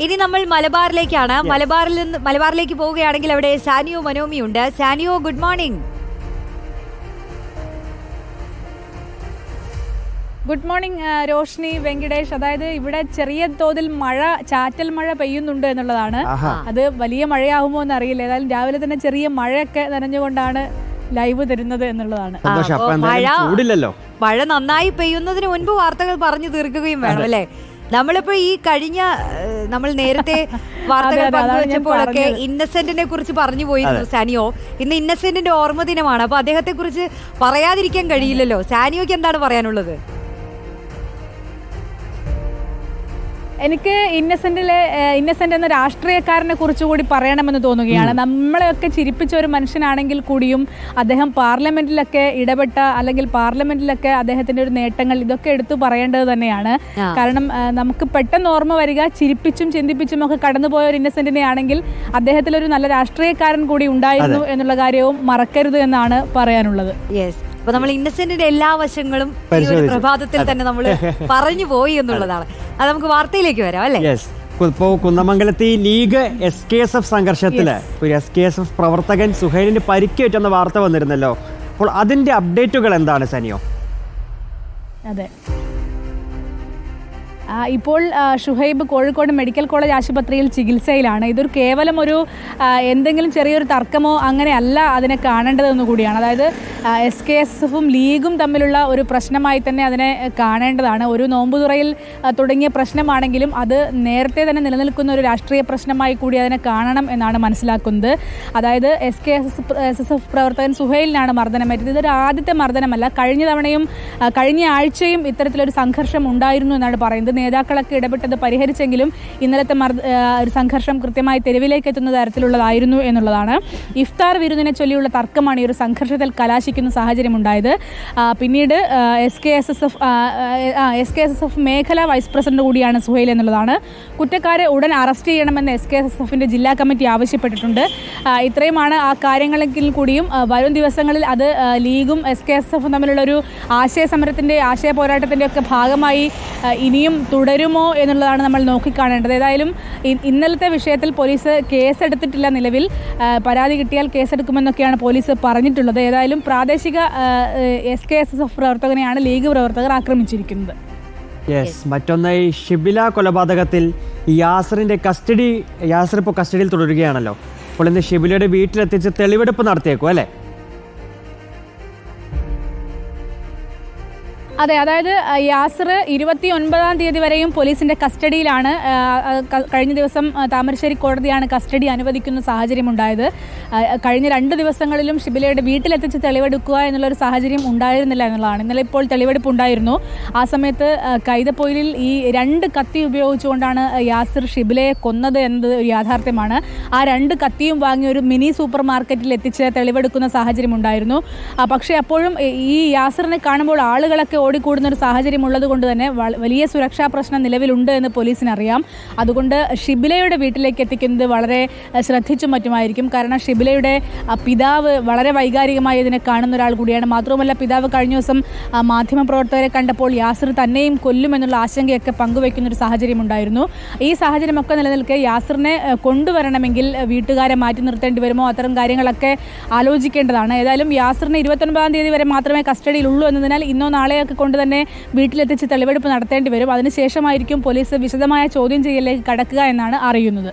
ഇനി നമ്മൾ മലബാറിലേക്കാണ്. മലബാറിൽ നിന്ന് മലബാറിലേക്ക് പോവുകയാണെങ്കിൽ അവിടെ സാനിയോ മനോമി ഉണ്ട് Saniyo good morning good morning Roshni Venkitesh അതായത് ഇവിടെ ചെറിയ തോതിൽ മഴ ചാറ്റൽ മഴ പെയ്യുന്നുണ്ട് എന്നുള്ളതാണ്. അത് വലിയ മഴയാകുമോ എന്ന് അറിയില്ല ഏതായാലും രാവിലെ തന്നെ ചെറിയ മഴയൊക്കെ നനഞ്ഞുകൊണ്ടാണ് ലൈവ് തരുന്നത് എന്നുള്ളതാണ്. മഴ- ചൂടില്ലല്ലോ. മഴ നന്നായി പെയ്യുന്നതിന് മുൻപ് വാർത്തകൾ പറഞ്ഞു തീർക്കുകയും വേണം അല്ലേ? നമ്മളിപ്പോ ഈ കഴിഞ്ഞ നമ്മൾ നേരത്തെ വാർത്തകൾ പങ്കുവച്ചപ്പോഴൊക്കെ ഇന്നസെന്റിനെ കുറിച്ച് പറഞ്ഞു പോയിരുന്നു സാനിയോ. ഇന്ന് ഇന്നസെന്റിന്റെ ഓർമ്മ ദിനമാണ് അപ്പൊ അദ്ദേഹത്തെ കുറിച്ച് പറയാതിരിക്കാൻ കഴിയില്ലല്ലോ. സാനിയോക്ക് എന്താണ് പറയാനുള്ളത്? എനിക്ക് ഇന്നസെന്റിലെ ഇന്നസെന്റ് എന്ന രാഷ്ട്രീയക്കാരനെ കുറിച്ച് കൂടി പറയണമെന്ന് തോന്നുകയാണ്. നമ്മളെയൊക്കെ ചിരിപ്പിച്ച ഒരു മനുഷ്യനാണെങ്കിൽ കൂടിയും അദ്ദേഹം പാർലമെന്റിലൊക്കെ ഇടപെട്ട അല്ലെങ്കിൽ പാർലമെന്റിലൊക്കെ അദ്ദേഹത്തിന്റെ ഒരു നേട്ടങ്ങൾ ഇതൊക്കെ എടുത്തു പറയേണ്ടത് തന്നെയാണ്. കാരണം നമുക്ക് പെട്ടെന്ന് ഓർമ്മ വരിക ചിരിപ്പിച്ചും ചിന്തിപ്പിച്ചും ഒക്കെ കടന്നുപോയ ഒരു ഇന്നസെന്റിനെ ആണെങ്കിൽ അദ്ദേഹത്തിൽ ഒരു നല്ല രാഷ്ട്രീയക്കാരൻ കൂടി ഉണ്ടായിരുന്നു എന്നുള്ള കാര്യവും മറക്കരുത് എന്നാണ് പറയാനുള്ളത്. യെസ് അപ്പൊ നമ്മൾ ഇന്നസെന്റിന്റെ എല്ലാ വശങ്ങളും ഈ ഒരു പരിശോധിച്ചു. പ്രഭാതത്തിൽ തന്നെ നമ്മൾ പറഞ്ഞു പോയി എന്നുള്ളതാണ്. അത് നമുക്ക് വാർത്തയിലേക്ക് വരാം അല്ലേ? യെസ് ഇപ്പോ കുന്നമംഗലത്ത് ഈ league S K S F സംഘർഷത്തിൽ ഒരു എസ് കെ എസ് എഫ് പ്രവർത്തകൻ സുഹൈലിന് പരിക്കേറ്റെന്ന വാർത്ത വന്നിരുന്നല്ലോ. അപ്പോൾ അതിന്റെ അപ്ഡേറ്റുകൾ എന്താണ് സനിയോ? അതെ. ഇപ്പോൾ ഷുഹൈബ് കോഴിക്കോട് മെഡിക്കൽ കോളേജ് ആശുപത്രിയിൽ ചികിത്സയിലാണ്. ഇതൊരു കേവലം ഒരു എന്തെങ്കിലും ചെറിയൊരു തർക്കമോ അങ്ങനെയല്ല അതിനെ കാണേണ്ടതെന്ന് കൂടിയാണ്. അതായത് എസ് കെ എസ് എഫും ലീഗും തമ്മിലുള്ള ഒരു പ്രശ്നമായി തന്നെ അതിനെ കാണേണ്ടതാണ്. ഒരു നോമ്പുതുറയിൽ തുടങ്ങിയ പ്രശ്നമാണെങ്കിലും അത് നേരത്തെ തന്നെ നിലനിൽക്കുന്ന ഒരു രാഷ്ട്രീയ പ്രശ്നമായി കൂടി അതിനെ കാണണം എന്നാണ് മനസ്സിലാക്കുന്നത്. അതായത് S K S S S F പ്രവർത്തകൻ സുഹൈലിനാണ് മർദ്ദനമേറ്റത്. ഇതൊരു ആദ്യത്തെ മർദ്ദനമല്ല. കഴിഞ്ഞ തവണയും കഴിഞ്ഞ ആഴ്ചയും ഇത്തരത്തിലൊരു സംഘർഷം ഉണ്ടായിരുന്നു എന്നാണ് പറയുന്നത്. നേതാക്കളൊക്കെ ഇടപെട്ടത് പരിഹരിച്ചെങ്കിലും ഇന്നലത്തെ ഒരു സംഘർഷം കൃത്യമായി തെരുവിലേക്ക് എത്തുന്ന തരത്തിലുള്ളതായിരുന്നു എന്നുള്ളതാണ്. ഇഫ്താർ വിരുന്നിനെ ചൊല്ലിയുള്ള തർക്കമാണ് ഈ ഒരു സംഘർഷത്തിൽ കലാശിക്കുന്ന സാഹചര്യം ഉണ്ടായത് പിന്നീട് S K S S F S K S S F മേഖലാ വൈസ് പ്രസിഡന്റ് കൂടിയാണ് സുഹൈൽ എന്നുള്ളതാണ്. കുറ്റക്കാരെ ഉടൻ അറസ്റ്റ് ചെയ്യണമെന്ന് എസ് കെ എസ് എസ് എഫിന്റെ ജില്ലാ കമ്മിറ്റി ആവശ്യപ്പെട്ടിട്ടുണ്ട്. ഇത്രയുമാണ് ആ കാര്യങ്ങളെങ്കിൽ കൂടിയും വരും ദിവസങ്ങളിൽ അത് ലീഗും എസ് കെ എസ് എഫും തമ്മിലുള്ള ഒരു ആശയ സമരത്തിന്റെ ആശയ പോരാട്ടത്തിന്റെ ഒക്കെ ഭാഗമായി ഇനിയും തുടരുമോ എന്നുള്ളതാണ് നമ്മൾ നോക്കിക്കാണേണ്ടത്. ഏതായാലും ഇന്നലത്തെ വിഷയത്തിൽ പോലീസ് കേസെടുത്തിട്ടില്ല നിലവിൽ. പരാതി കിട്ടിയാൽ കേസെടുക്കുമെന്നൊക്കെയാണ് പോലീസ് പറഞ്ഞിട്ടുള്ളത്. ഏതായാലും പ്രാദേശിക S K S S F പ്രവർത്തകനെയാണ് league പ്രവർത്തകർ ആക്രമിച്ചിരിക്കുന്നത്. യെസ് മറ്റൊന്ന് ഈ ഷിബില കൊലപാതകത്തിൽ യാസറിന്റെ കസ്റ്റഡി യാസർ ഇപ്പോൾ കസ്റ്റഡിയിൽ തുടരുകയാണല്ലോ. അപ്പോൾ ഇന്ന് ഷിബിലയുടെ വീട്ടിലെത്തിച്ച് തെളിവെടുപ്പ് നടത്തിയേക്കും അല്ലേ? അതെ അതായത് യാസർ ഇരുപത്തി ഒൻപതാം തീയതി വരെയും പോലീസിന്റെ കസ്റ്റഡിയിലാണ് കഴിഞ്ഞ ദിവസം താമരശ്ശേരി കോടതിയാണ് കസ്റ്റഡി അനുവദിക്കുന്ന സാഹചര്യം ഉണ്ടായത് കഴിഞ്ഞ രണ്ട് ദിവസങ്ങളിലും ഷിബിലയുടെ വീട്ടിലെത്തിച്ച് തെളിവെടുക്കുക എന്നുള്ളൊരു സാഹചര്യം ഉണ്ടായിരുന്നില്ല എന്നുള്ളതാണ്. ഇന്നലെ ഇപ്പോൾ തെളിവെടുപ്പ് ഉണ്ടായിരുന്നു. ആ സമയത്ത് കൈതപ്പൊയിലിൽ ഈ രണ്ട് കത്തി ഉപയോഗിച്ചുകൊണ്ടാണ് യാസിർ ഷിബിലയെ കൊന്നത് എന്നത് ഒരു യാഥാർത്ഥ്യമാണ്. ആ രണ്ട് കത്തിയും വാങ്ങി ഒരു മിനി സൂപ്പർ മാർക്കറ്റിൽ എത്തിച്ച് തെളിവെടുക്കുന്ന സാഹചര്യം ഉണ്ടായിരുന്നു പക്ഷേ അപ്പോഴും ഈ യാസിറിനെ കാണുമ്പോൾ ആളുകളൊക്കെ ഓടിക്കൂടുന്ന ഒരു സാഹചര്യം ഉള്ളത് കൊണ്ട് തന്നെ വലിയ സുരക്ഷാ പ്രശ്നം നിലവിലുണ്ട് എന്ന് പോലീസിനറിയാം. അതുകൊണ്ട് ഷിബിലയുടെ വീട്ടിലേക്ക് എത്തിക്കുന്നത് വളരെ ശ്രദ്ധിച്ചു മറ്റുമായിരിക്കും. കാരണം ഷിബിലയുടെ പിതാവ് വളരെ വൈകാരികമായി ഇതിനെ കാണുന്ന ഒരാൾ കൂടിയാണ്. മാത്രവുമല്ല പിതാവ് കഴിഞ്ഞ ദിവസം മാധ്യമപ്രവർത്തകരെ കണ്ടപ്പോൾ യാസിർ തന്നെയും കൊല്ലുമെന്നുള്ള ആശങ്കയൊക്കെ പങ്കുവയ്ക്കുന്ന ഒരു സാഹചര്യം ഉണ്ടായിരുന്നു. ഈ സാഹചര്യമൊക്കെ നിലനിൽക്കെ യാസിറിനെ കൊണ്ടുവരണമെങ്കിൽ വീട്ടുകാരെ മാറ്റി നിർത്തേണ്ടി വരുമോ? അത്തരം കാര്യങ്ങളൊക്കെ ആലോചിക്കേണ്ടതാണ്. ഏതായാലും യാസിറിന് ഇരുപത്തൊൻപതാം തീയതി വരെ മാത്രമേ കസ്റ്റഡിയിലുള്ളൂ എന്നതിനാൽ ഇന്നോ നാളെയൊക്കെ കൊണ്ട് തന്നെ വീട്ടിലെത്തിച്ച് തെളിവെടുപ്പ് നടത്തേണ്ടി വരും. അതിനുശേഷമായിരിക്കും പോലീസ് വിശദമായ ചോദ്യം ചെയ്യലിലേക്ക് കടക്കുക എന്നാണ് അറിയുന്നത്.